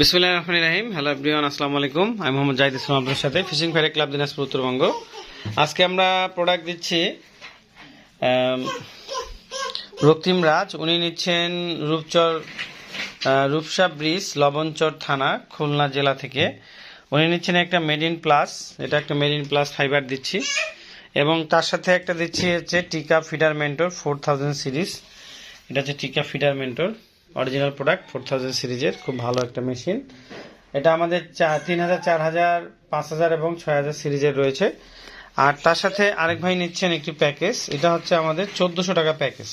বিসমুল্লাহ রহমান রাহিম। Hello everyone, আসসালামু আলাইকুম। আমি মোহাম্মদ জাহিদ ইসলাম আপনার সাথে fishing fire club Dinajpur Uttarbanga আজকে আমরা প্রোডাক্ট দিচ্ছি রক্তিম রাজ। উনি নিচ্ছেন রূপচর রূপসা ব্রিজ, লবণচর থানা, খুলনা জেলা থেকে। উনি নিচ্ছেন একটা মেড ইন প্লাস এটা একটা মেড ইন প্লাস ফাইবার দিচ্ছি। এবং তার সাথে একটা দিচ্ছি হচ্ছে Tica feeder mentor four thousand series এটা হচ্ছে Tica feeder mentor. Original product four thousand সিরিজের, খুব ভালো একটা মেশিন এটা আমাদের তিন হাজার, চার হাজার, পাঁচ হাজার এবং ছয় হাজার সিরিজের রয়েছে। আর তার সাথে আরেক ভাই নিচ্ছেন একটি প্যাকেজ এটা হচ্ছে আমাদের চোদ্দোশো টাকা প্যাকেজ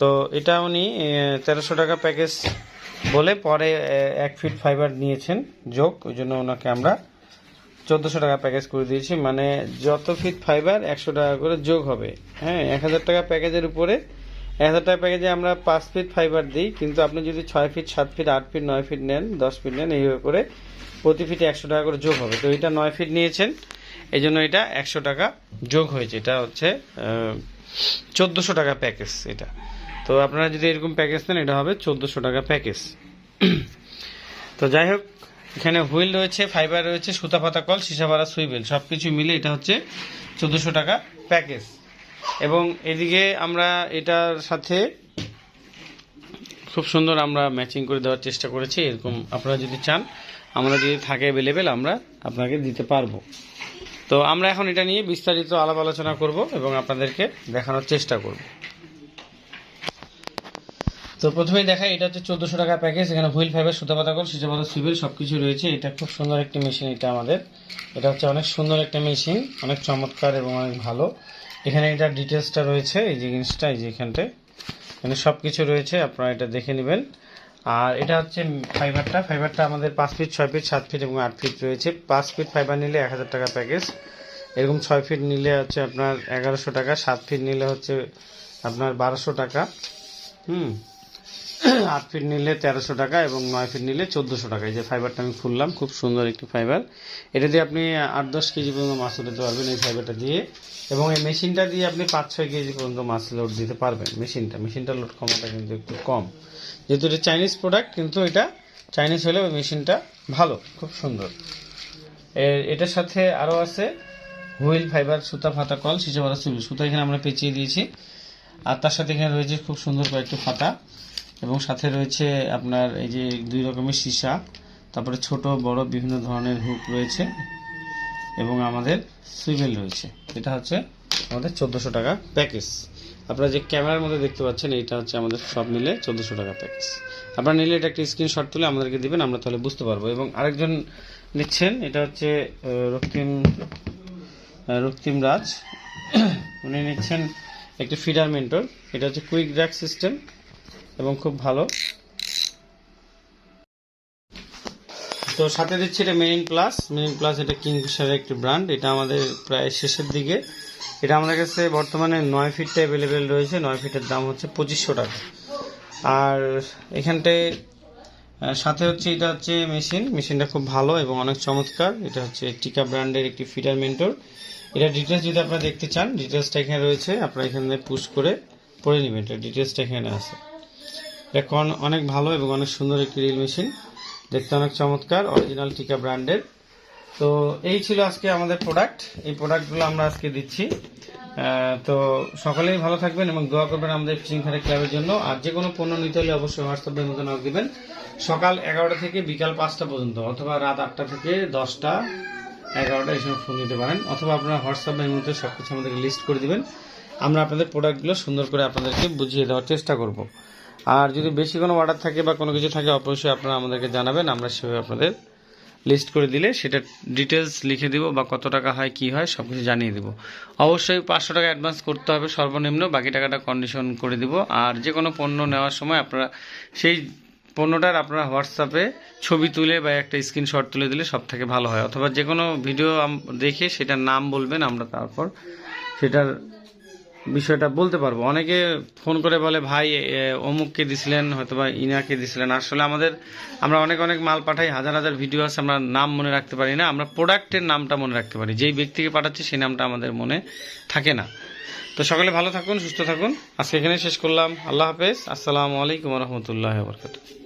তো এটা উনি তেরোশো টাকা প্যাকেজ বলে পরে এক ফিট ফাইবার নিয়েছেন যোগ, ওই জন্য ওনাকে আমরা চোদ্দোশো টাকা প্যাকেজ করে দিয়েছি। মানে যত ফিট ফাইবার একশো টাকা করে যোগ হবে। হ্যাঁ এক হাজার টাকা প্যাকেজের উপরে এক হাজার টাকা প্যাকেজে আমরা পাঁচ ফিট ফাইবার দিই, কিন্তু আপনি যদি ছয় ফিট সাত ফিট আট ফিট নয় ফিট নেন, দশ ফিট নেন, এইভাবে করে প্রতি ফিটে একশো টাকা করে যোগ হবে। তো এটা নয় ফিট নিয়েছেন এই জন্য এটা একশো টাকা যোগ হয়েছে। এটা হচ্ছে চোদ্দোশো টাকা প্যাকেজ এটা। তো আপনারা যদি এরকম প্যাকেজ নেন, এটা হবে চোদ্দোশো টাকা প্যাকেজ তো যাই হোক, এখানে হুইল রয়েছে ফাইবার রয়েছে, সুতা পাতা কল, সীসা ভাড়া সুইবেল সব কিছু মিলে এটা হচ্ছে চোদ্দোশো টাকা প্যাকেজ এবং এদিকে আমরা এটার সাথে খুব সুন্দর আমরা ম্যাচিং করে দেওয়ার চেষ্টা করেছি, এরকম আপনারা যদি চান, আমরা যদি থাকে অ্যাভেলেবেল আমরা আপনাকে দিতে পারব। তো আমরা এখন এটা নিয়ে বিস্তারিত আলাপ আলোচনা করব এবং আপনাদেরকে দেখানোর চেষ্টা করব। তো প্রথমেই দেখাই, এটা হচ্ছে চোদ্দোশো টাকা প্যাকেজ এখানে হুইল ফাইবার, সুতা পাতা কল সিজা পাতা সুইবেল সব কিছু রয়েছে। এটা খুব সুন্দর একটি মেশিন এটা আমাদের। এটা হচ্ছে অনেক সুন্দর একটা মেশিন অনেক চমৎকার এবং অনেক ভালো। এখানে এটা ডিটেলসটা রয়েছে, এই যে জিনিসটা, এই যে এখানটায়। এখানে সব কিছু রয়েছে, আপনারা এটা দেখে নেবেন। আর এটা হচ্ছে ফাইবারটা। ফাইবারটা আমাদের পাঁচ ফিট ছয় ফিট সাত ফিট এবং আট ফিট রয়েছে। পাঁচ ফিট ফাইবার নিলে এক হাজার টাকা প্যাকেজ এরকম ছয় ফিট নিলে হচ্ছে আপনার এগারোশো টাকা, সাত ফিট নিলে হচ্ছে আপনার বারোশো টাকা। হুম। আট ফিট নিলে তেরোশো টাকা এবং নয় ফিট নিলে চোদ্দোশো টাকা। এই যে ফাইবারটা আমি খুললাম, খুব সুন্দর একটি ফাইবার এটা দিয়ে আপনি আট দশ কেজি পর্যন্ত মাছ তুলতে পারবেন এই ফাইবারটা দিয়ে। এবং এই মেশিনটা দিয়ে আপনি পাঁচ ছয় কেজি পর্যন্ত মাছ লোড দিতে পারবেন মেশিনটা। মেশিনটা লোড ক্ষমতা কিন্তু একটু কম। যেহেতু এটা চাইনিজ প্রোডাক্ট কিন্তু এটা চাইনিজ হলেও এই মেশিনটা ভালো, খুব সুন্দর। এটার সাথে আরও আছে হুইল ফাইবার, সুতা ফাতা, কল, সিসে ফাতা সুতা এখানে আমরা পেঁচিয়ে দিয়েছি। আর তার সাথে এখানে রয়েছে খুব সুন্দর কয়েকটি ফাতা। এবং সাথে রয়েছে আপনার এই যে দুই রকমের সীসা, তারপরে ছোট, বড়, বিভিন্ন ধরনের হুক রয়েছে এবং আমাদের সুইবেল রয়েছে। এটা হচ্ছে আমাদের চোদ্দোশো টাকা প্যাকেজ। আপনারা যে ক্যামেরার মধ্যে দেখতে পাচ্ছেন এটা হচ্ছে আমাদের সব মিলে চোদ্দোশো টাকা প্যাকেজ। আপনারা নিলে এটা একটা স্ক্রিনশট তুলে আমাদেরকে দিবেন, আমরা তাহলে বুঝতে পারব। এবং আরেকজন নিচ্ছেন, এটা হচ্ছে রক্তিম রক্তিম রাজ। উনি নিচ্ছেন একটি ফিডার মেন্টর। এটা হচ্ছে কুইক ড্রাগ সিস্টেম। এবং খুব ভালো। তো সাথে দিচ্ছি এটা মেরিন প্লাস মেরিন প্লাস এটা কিংফিশারের একটি ব্র্যান্ড এটা আমাদের প্রায় শেষের দিকে। এটা আমাদের কাছে বর্তমানে নয় ফিটটা অ্যাভেলেবেল রয়েছে। নয় ফিটের দাম হচ্ছে পঁচিশশো টাকা। আর এখানটায় সাথে হচ্ছে এটা হচ্ছে মেশিন। মেশিনটা খুব ভালো এবং অনেক চমৎকার। এটা হচ্ছে টিকা ব্র্যান্ডের একটি ফিটার মেন্টর। এটা ডিটেলস যদি আপনারা দেখতে চান ডিটেলসটা এখানে রয়েছে। আপনারা এখানে পুশ করে পড়ে নেবেন। এটা ডিটেলসটা এখানে আছে। এটা কন- অনেক ভালো এবং অনেক সুন্দর একটি রিল মেশিন দেখতে অনেক চমৎকার অরিজিনাল টিকা ব্র্যান্ডের তো এই ছিল আজকে আমাদের প্রোডাক্ট এই প্রোডাক্টগুলো আমরা আজকে দিচ্ছি। তো সকলেই ভালো থাকবেন এবং দোয়া করবেন আমাদের ফিশিং ফায়ার ক্লাবের জন্য। আর যে কোনো পণ্য নিতে হলে অবশ্যই হোয়াটসঅ্যাপের মধ্যে নক দিবেন। সকাল এগারোটা থেকে বিকাল পাঁচটা পর্যন্ত, অথবা রাত আটটা থেকে দশটা এগারোটা এই সময় ফোন নিতে পারেন। অথবা আপনারা হোয়াটসঅ্যাপের মধ্যে সব কিছু আমাদেরকে লিস্ট করে দিবেন। আমরা আপনাদের প্রোডাক্টগুলো সুন্দর করে আপনাদেরকে বুঝিয়ে দেওয়ার চেষ্টা করব। আর যদি বেশি কোনো অর্ডার থাকে বা কোনো কিছু থাকে, অবশ্যই আপনারা আমাদেরকে জানাবেন। আমরা সেভাবে আপনাদের লিস্ট করে দিলে সেটা ডিটেলস লিখে দিব বা কত টাকা হয়, কি হয় সব কিছু জানিয়ে দিব। অবশ্যই পাঁচশো টাকা অ্যাডভান্স করতে হবে সর্বনিম্ন, বাকি টাকাটা কন্ডিশন করে দিব। আর যে কোনো পণ্য নেওয়ার সময় আপনারা সেই পণ্যটার আপনারা হোয়াটসঅ্যাপে ছবি তুলে বা একটা স্ক্রিনশট তুলে দিলে সব থেকে ভালো হয়। অথবা যে কোনো ভিডিও দেখে সেটার নাম বলবেন, আমরা তারপর সেটার বিষয়টা বলতে পারব। অনেকে ফোন করে বলে, ভাই অমুককে দিছিলেন হয়তো বা ইনাকে দিছিলেন। আসলে আমাদের, আমরা অনেক অনেক মাল পাঠাই, হাজার হাজার ভিডিও আছে, আমরা নাম মনে রাখতে পারি না। আমরা প্রোডাক্টের নামটা মনে রাখতে পারি। যেই ব্যক্তিকে পাঠাচ্ছি, সেই নামটা আমাদের মনে থাকে না। তো সকলে ভালো থাকুন, সুস্থ থাকুন। আজকে এখানে শেষ করলাম। আল্লাহ হাফেজ। আসসালামু আলাইকুম রহমতুল্লাহ বরকাত